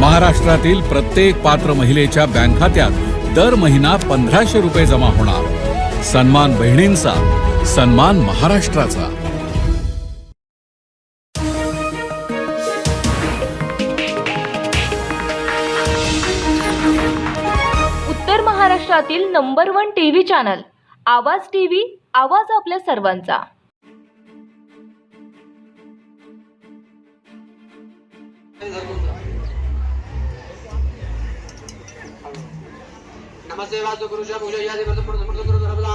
महाराष्ट्रातील प्रत्येक पात्र महिलेच्या बँक खात्यात दर महिना पंधराशे रुपये जमा होणार. सन्मान बहिणींचा सन्मान महाराष्ट्राचा. उत्तर महाराष्ट्रातील number one TV channel Awaaz TV आवाज आपल्या सर्वांचा. नमस्ते पुरुष पूजा यादि व्रत पुरुष समर्थ गुरु सर्वदा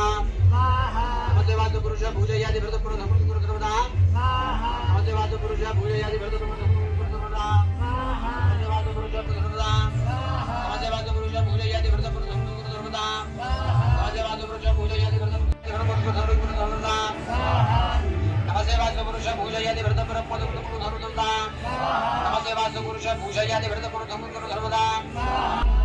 नमस्ते वासु पुरुष पूजा यादि व्रत पुरुष समर्थ गुरु सर्वदा नमस्ते वासु पुरुष पूजा यादि व्रत पुरुष समर्थ गुरु सर्वदा नमस्ते वासु पुरुष पूजा नमस्ते पुरुष पूजा यादि व्रत पुरुष समर्थ गुरु सर्वदा नमस्ते वासु पुरुष पूजा यादि व्रत पुरुष नमस्ते पुरुष पूजा यादि व्रत पुरुष समर्थ गुरु नमस्ते पुरुष पूजा यादि व्रत पुरुष समर्थ गुरु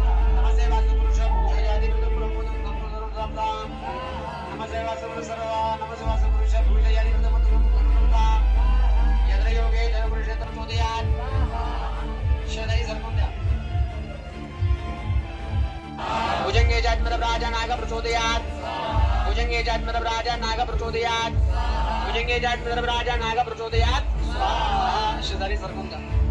भुजंगे जात्मद राजा नाग प्रचोदयात भुजंगे जात्मद राजा नाग प्रचोदयात भुजंगे जात्मद राजा नाग प्रचोदयात शेजारी शनै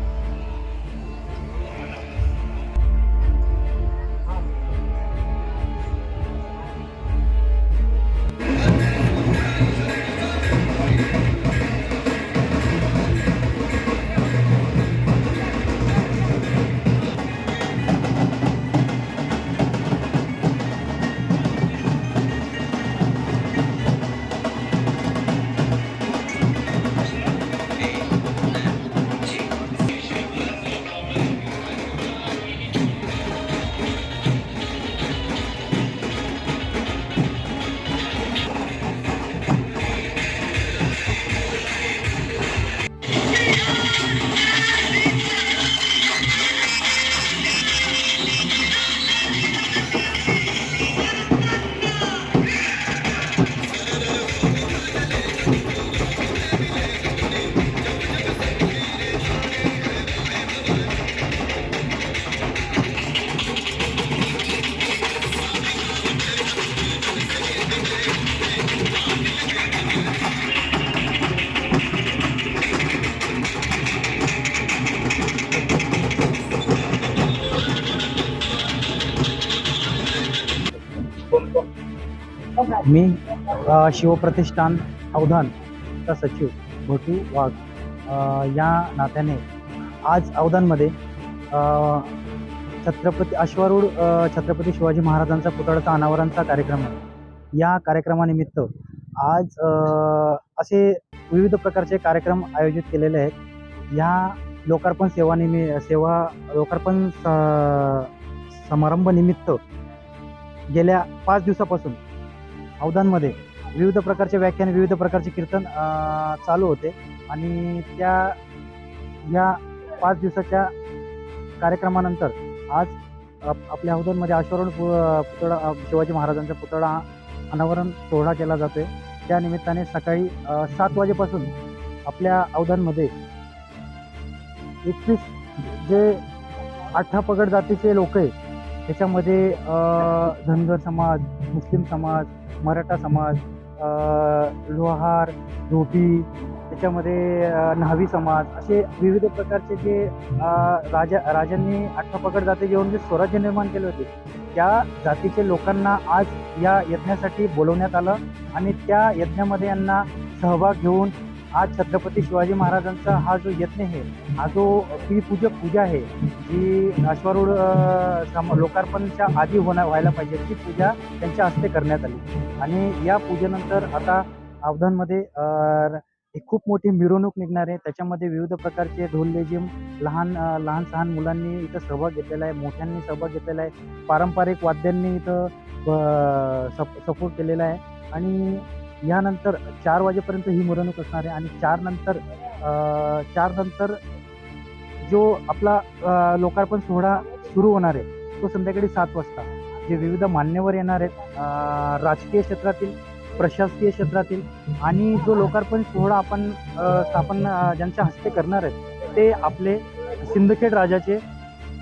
मी शिवप्रतिष्ठान अवधानचा सचिव भोटू वाघ या नात्याने आज अवधानमध्ये छत्रपती अश्वारूढ छत्रपती शिवाजी महाराजांचा पुतळ्याचा अनावरणचा कार्यक्रम आहे. या कार्यक्रमानिमित्त आज असे विविध प्रकारचे कार्यक्रम आयोजित केलेले आहेत. या लोकार्पण सेवानिमि सेवा लोकार्पण स- समारंभनिमित्त गेल्या पाच दिवसापासून अवधानमध्ये विविध प्रकारचे व्याख्यान विविध प्रकारचे कीर्तन चालू होते. आणि त्या या पाच दिवसाच्या कार्यक्रमानंतर आज आपल्या अवधानमध्ये आश्वरण पु- पुतळा शिवाजी महाराजांचा पुतळा अनावरण सोहळा केला जातोय. त्या निमित्ताने सकाळी सात वाजेपासून आपल्या अवधानमध्ये एकवीस जे अठरा पगड जातीचे लोक आहे त्याच्यामध्ये धनगर समाज मुस्लिम समाज मराठा समाज लोहार धोबी त्याच्यामध्ये न्हावी समाज असे विविध प्रकारचे जे राजा राजांनी आठवापकड जाते जाती घेऊन जे स्वराज्य निर्माण केले होते त्या जातीचे लोकांना आज या यज्ञासाठी बोलवण्यात आलं आणि त्या यज्ञामध्ये यांना सहभाग घेऊन आज छत्रपती शिवाजी महाराजांचा हा जो यज्ञ आहे हा जो पूजक पूजा आहे जी अश्वारूढ सम- लोकार्पणच्या आधी होणार व्हायला पाहिजे ती पूजा त्यांच्या हस्ते करण्यात आली. आणि या पूजेनंतर आता अवधानमध्ये एक खूप मोठी मिरवणूक निघणार आहे. त्याच्यामध्ये विविध प्रकारचे ढोललेजिम लहान लहान सहान मुलांनी इथं सहभाग घेतलेला आहे मोठ्यांनी सहभाग घेतलेला आहे पारंपरिक वाद्यांनी इथं सपोर्ट केलेला आहे. आणि यानंतर चार वाजेपर्यंत ही मिरवणूक असणार आहे आणि चार नंतर चार नंतर जो आपला लोकार्पण सोहळा सुरू होणार आहे तो संध्याकाळी सात वाजता. जे विविध मान्यवर येणार आहेत राजकीय क्षेत्रातील प्रशासकीय क्षेत्रातील आणि जो लोकार्पण सोहळा आपण स्थापन ज्यांच्या हस्ते करणार आहेत ते आपले सिंदखेड राजाचे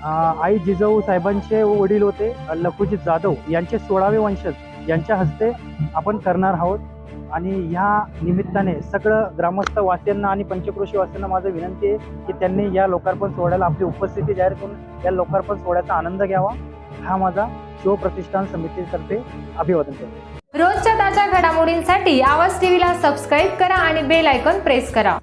आई जिजाऊ साहेबांचे वडील होते लखुजी जाधव यांचे सोळावे वंशज यांच्या हस्ते आपण करणार आहोत. आणि ह्या निमित्ताने सगळं ग्रामस्थ वासियांना आणि पंचक्रोशी वासियांना माझं विनंती आहे की त्यांनी या लोकार्पण सोहळ्याला आपली उपस्थिती जाहीर करून या लोकार्पण सोहळ्याचा आनंद घ्यावा. हा माझा शिवप्रतिष्ठान समितीतर्फे अभिवादन करतो. रोजच्या ताज्या घडामोडींसाठी आवाज टीव्हीला सबस्क्राईब करा आणि बेल आयकॉन प्रेस करा.